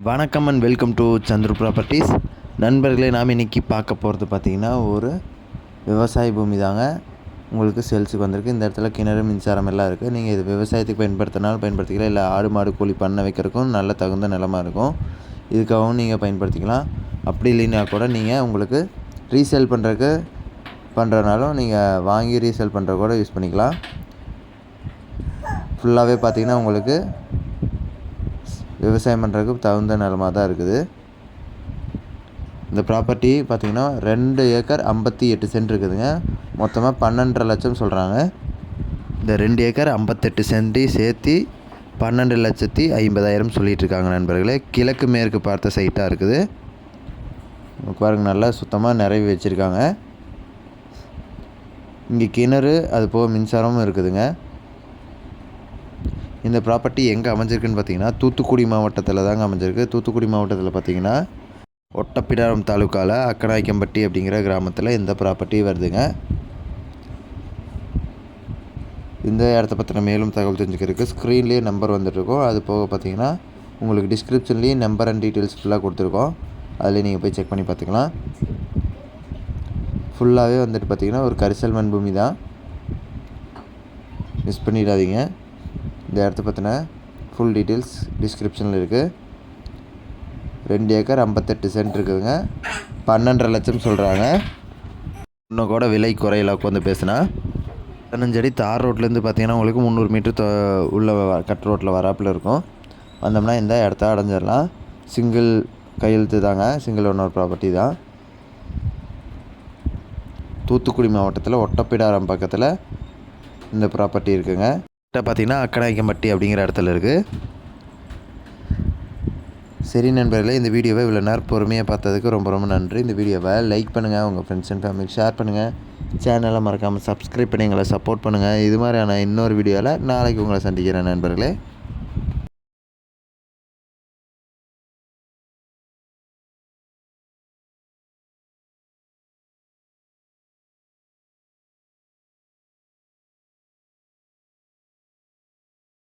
வணக்கம் and welcome to Chandru properties நண்பர்களே நாம் இன்றைக்கி பார்க்க போகிறது பார்த்திங்கன்னா ஒரு விவசாய பூமி தாங்க. உங்களுக்கு சேல்ஸுக்கு வந்திருக்கு. இந்த இடத்துல கிணறு மின்சாரம் எல்லாம் இருக்குது நீங்கள் இது விவசாயத்துக்கு பயன்படுத்தினாலும் பயன்படுத்திக்கலாம். இல்லை ஆடு மாடு கோழி பண்ண வைக்கிறதுக்கும் நல்ல தகுந்த நிலமாக இருக்கும். இதுக்காகவும் நீங்கள் பயன்படுத்திக்கலாம். அப்படி இல்லைன்னா கூட நீங்கள் உங்களுக்கு ரீசேல் பண்ணுறதுக்கு பண்ணுறனாலும் நீங்கள் வாங்கி ரீசேல் பண்ணுற கூட யூஸ் பண்ணிக்கலாம். ஃபுல்லாகவே பார்த்திங்கன்னா உங்களுக்கு விவசாயம் பண்ணுறதுக்கு தகுந்த நிலமாக தான் இருக்குது. இந்த ப்ராப்பர்ட்டி பார்த்திங்கன்னா ரெண்டு ஏக்கர் ஐம்பத்தி எட்டு சென்ட் இருக்குதுங்க. மொத்தமாக பன்னெண்டரை லட்சம் சொல்கிறாங்க இந்த ரெண்டு ஏக்கர் ஐம்பத்தெட்டு சென்ட்டையும் சேர்த்து பன்னெண்டு லட்சத்தி ஐம்பதாயிரம் சொல்லிகிட்ருக்காங்க நண்பர்களே. கிழக்கு மேற்கு பார்த்த சைட்டாக இருக்குது. உங்களுக்கு பாருங்க நல்லா சுத்தமாக நிறைவு வச்சுருக்காங்க. இங்கே கிணறு அது போக மின்சாரமும் இருக்குதுங்க. இந்த ப்ராப்பர்ட்டி எங்கே அமைஞ்சிருக்குன்னு பார்த்தீங்கன்னா தூத்துக்குடி மாவட்டத்தில் தாங்க அமைஞ்சிருக்கு. தூத்துக்குடி மாவட்டத்தில் பார்த்தீங்கன்னா ஒட்டப்பிடாரம் தாலுக்காவில் அக்கநாயக்கம்பட்டி அப்படிங்கிற கிராமத்தில் இந்த ப்ராப்பர்ட்டி வருதுங்க. இந்த இடத்த பற்றின மேலும் தகவல் தெரிஞ்சுக்கிறதுக்கு ஸ்க்ரீன்லேயே நம்பர் வந்துட்டுருக்கோம். அது போக பார்த்தீங்கன்னா உங்களுக்கு டிஸ்கிரிப்ஷன்லேயும் நம்பர் அண்ட் டீட்டெயில்ஸ் ஃபுல்லாக கொடுத்துருக்கோம். அதில் நீங்கள் போய் செக் பண்ணி பார்த்துக்கலாம். ஃபுல்லாகவே வந்துட்டு பார்த்தீங்கன்னா ஒரு கரிசல் மண் பூமி தான். மிஸ் பண்ணிடாதீங்க. இந்த இடத்த பற்றின ஃபுல் டீட்டெயில்ஸ் டிஸ்கிரிப்ஷனில் இருக்குது ரெண்டு ஏக்கர் ஐம்பத்தெட்டு சென்ட் இருக்குதுங்க. பன்னெண்டரை லட்சம் சொல்கிறாங்க இன்னும் கூட விலை குறையில உட்காந்து பேசுனா. பதினஞ்சடி தார் ரோட்லேருந்து பார்த்தீங்கன்னா உங்களுக்கு முந்நூறு மீட்டர் உள்ள வ- கட் ரோட்டில் வராப்பில் இருக்கும். வந்தோம்னா இந்த இடத்த அடைஞ்சிடலாம். சிங்கிள் கையெழுத்து தாங்க. சிங்கிள் ஓனர் ப்ராப்பர்ட்டி தான். தூத்துக்குடி மாவட்டத்தில் ஒட்டப்பிடாரம் பக்கத்தில் இந்த ப்ராப்பர்ட்டி இருக்குங்க. பார்த்தீங்கன்னா அக்கடாய்க்கம்பட்டி அப்படிங்கிற இடத்துல இருக்குது சரி நண்பர்களே இந்த வீடியோவை இவ்வளோ நேரம் பொறுமையாக பார்த்ததுக்கு ரொம்ப ரொம்ப நன்றி. இந்த வீடியோவை லைக் பண்ணுங்கள் உங்கள் ஃப்ரெண்ட்ஸ் அண்ட் ஃபேமிலிக்கு ஷேர் பண்ணுங்கள் சேனலை மறக்காமல் சப்ஸ்கிரைப் பண்ணி எங்களை சப்போர்ட் பண்ணுங்கள் இது மாதிரியான இன்னொரு வீடியோவில் நாளைக்கு உங்களை சந்திக்கிறேன் நண்பர்களே.